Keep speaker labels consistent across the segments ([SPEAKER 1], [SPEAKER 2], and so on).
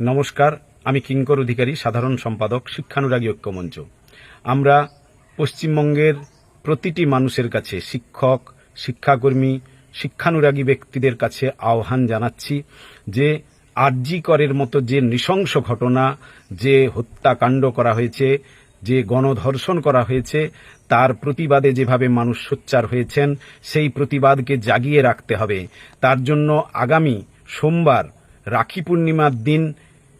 [SPEAKER 1] নমস্কার, আমি কিঙ্কর অধিকারী, সাধারণ সম্পাদক, শিক্ষানুরাগী ঐক্যমঞ্চ আমরা পশ্চিমবঙ্গের প্রতিটি মানুষের কাছে শিক্ষক, শিক্ষাকর্মী, শিক্ষানুরাগী ব্যক্তিদের কাছে আহ্বান জানাচ্ছি যে আরজি করের মতো যে নৃশংস ঘটনা, যে হত্যাকাণ্ড করা হয়েছে, যে গণধর্ষণ করা হয়েছে, তার প্রতিবাদে যেভাবে মানুষ সোচ্চার হয়েছেন, সেই প্রতিবাদকে জাগিয়ে রাখতে হবে। তার জন্য আগামী সোমবার রাখি পূর্ণিমার দিন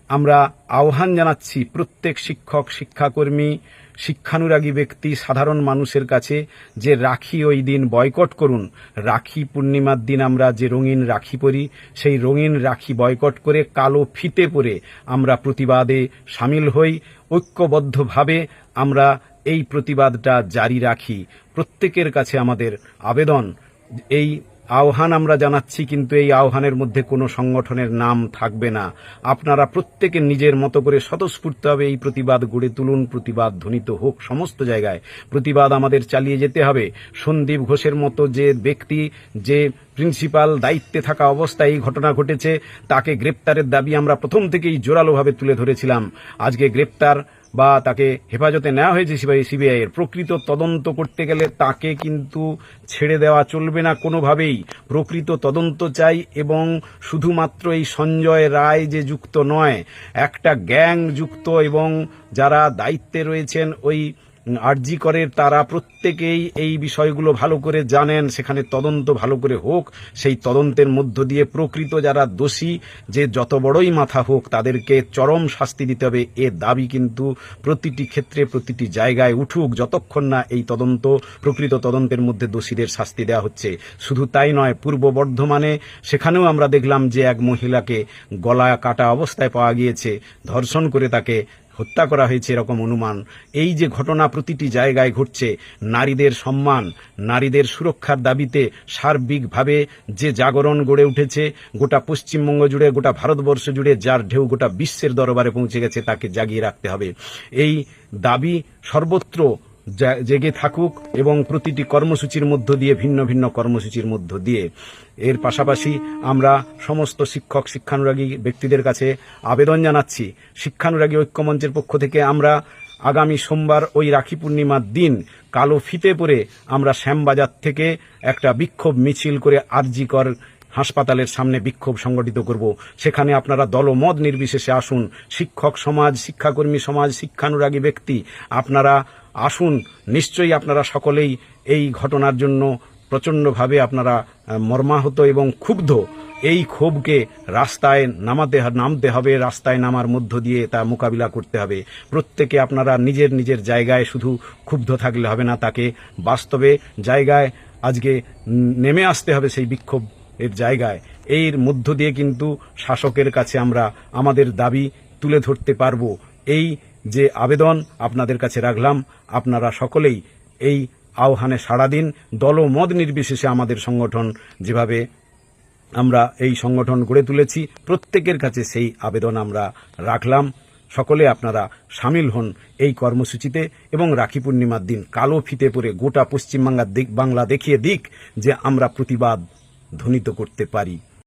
[SPEAKER 1] আমরা আহ্বান জানাচ্ছি প্রত্যেক শিক্ষক, শিক্ষাকর্মী, শিক্ষানুরাগী ব্যক্তি, সাধারণ মানুষের কাছে যে রাখি ওই দিন বয়কট করুন। রাখি পূর্ণিমার দিন আমরা যে রঙিন রাখি পরি, সেই রঙিন রাখি বয়কট করে কালো ফিতে পরে আমরা প্রতিবাদে সামিল হই। ঐক্যবদ্ধভাবে আমরা এই প্রতিবাদটা জারি রাখি। প্রত্যেকের কাছে আমাদের আবেদন। এই আহ্বান আমরা জানাচ্ছি, কিন্তু এই আহ্বানের মধ্যে কোনো সংগঠনের নাম থাকবে না। আপনারা প্রত্যেকে নিজের মতো করে স্বতঃস্ফূর্তভাবে এই প্রতিবাদ গড়ে তুলুন। প্রতিবাদ ধ্বনিত হোক সমস্ত জায়গায়। প্রতিবাদ আমাদের চালিয়ে যেতে হবে। সন্দীপ ঘোষের মতো যে ব্যক্তি, যে প্রিন্সিপাল দায়িত্বে থাকা অবস্থায় এই ঘটনা ঘটেছে, তাকে গ্রেপ্তারের দাবি আমরা প্রথম থেকেই জোরালোভাবে তুলে ধরেছিলাম। আজকে গ্রেপ্তার বা তাকে হেফাজতে নেওয়া হয়েছে সিবিআই এর। প্রকৃত তদন্ত করতে গেলে তাকে কিন্তু ছেড়ে দেওয়া চলবে না কোনোভাবেই। প্রকৃত তদন্ত চাই এবং শুধুমাত্র এই সঞ্জয় রায় যে যুক্ত নয়, একটা গ্যাং যুক্ত এবং যারা দায়িত্বে রয়েছেন ওই আরজি করে তারা প্রত্যেকেই এই বিষয়গুলো ভালো করে জানেন, সেখানে তদন্ত ভালো করে হোক, সেই তদন্তের মধ্য দিয়ে প্রকৃত যারা দোষী, যে যত বড়ই মাথা হোক, তাদেরকে চরম শাস্তি দিতে হবে। এ দাবি কিন্তু প্রতিটি ক্ষেত্রে, প্রতিটি জায়গায় উঠুক, যতক্ষণ না এই তদন্ত, প্রকৃত তদন্তের মধ্যে দোষীদের শাস্তি দেওয়া হচ্ছে। শুধু তাই নয়, পূর্ব বর্ধমানে সেখানেও আমরা দেখলাম যে এক মহিলাকে গলা কাটা অবস্থায় পাওয়া গিয়েছে। ধর্ষণ করে তাকে হত্যা করা হয়েছে এরকম অনুমান। এই যে ঘটনা প্রতিটি জায়গায় ঘটছে, নারীদের সম্মান, নারীদের সুরক্ষার দাবিতে সার্বিকভাবে যে জাগরণ গড়ে উঠেছে, গোটা পশ্চিমবঙ্গ জুড়ে, গোটা ভারতবর্ষ জুড়ে, যার ঢেউ গোটা বিশ্বের দরবারে পৌঁছে গেছে, তাকে জাগিয়ে রাখতে হবে। এই দাবি সর্বত্র জেগে থাকুক এবং প্রতিটি কর্মসূচির মধ্য দিয়ে ভিন্ন ভিন্ন কর্মসূচির মধ্য দিয়ে। এর পাশাপাশি আমরা সমস্ত শিক্ষক, শিক্ষানুরাগী ব্যক্তিদের কাছে আবেদন জানাচ্ছি। শিক্ষানুরাগী ঐক্যমঞ্চের পক্ষ থেকে আমরা আগামী সোমবার ওই রাখি পূর্ণিমার দিন কালো ফিতে পরে আমরা শ্যামবাজার থেকে একটা বিক্ষোভ মিছিল করে আরজিকর হাসপাতালের সামনে বিক্ষোভ সংগঠিত করব। সেখানে আপনারা দলমত নির্বিশেষে আসুন। শিক্ষক সমাজ, শিক্ষাকর্মী সমাজ, শিক্ষানুরাগী ব্যক্তি, আপনারা আসুন। নিশ্চয়ই আপনারা সকলেই এই ঘটনার জন্য প্রচণ্ডভাবে আপনারা মর্মাহত এবং ক্ষুব্ধ। এই ক্ষোভকে রাস্তায় নামাতে নামতে হবে, রাস্তায় নামার মধ্য দিয়ে তা মোকাবিলা করতে হবে। প্রত্যেকে আপনারা নিজের নিজের জায়গায় শুধু ক্ষুব্ধ থাকলে হবে না, তাকে বাস্তবে জায়গায় আজকে নেমে আসতে হবে সেই বিক্ষোভ এর জায়গায়। এর মধ্য দিয়ে কিন্তু শাসকের কাছে আমরা আমাদের দাবি তুলে ধরতে পারব। এই যে আবেদন আপনাদের কাছে রাখলাম, আপনারা সকলেই এই আহ্বানে সাড়া দিন। দলমত নির্বিশেষে আমাদের সংগঠন যেভাবে আমরা এই সংগঠন গড়ে তুলেছি, প্রত্যেকের কাছে সেই আবেদন আমরা রাখলাম। সকলে আপনারা সামিল হন এই কর্মসূচিতে এবং রাখি পূর্ণিমার দিন কালো ফিতে পরে গোটা পশ্চিমবাংলার দিক বাংলা দেখিয়ে দিক যে আমরা প্রতিবাদ ধ্বনিত করতে পারি।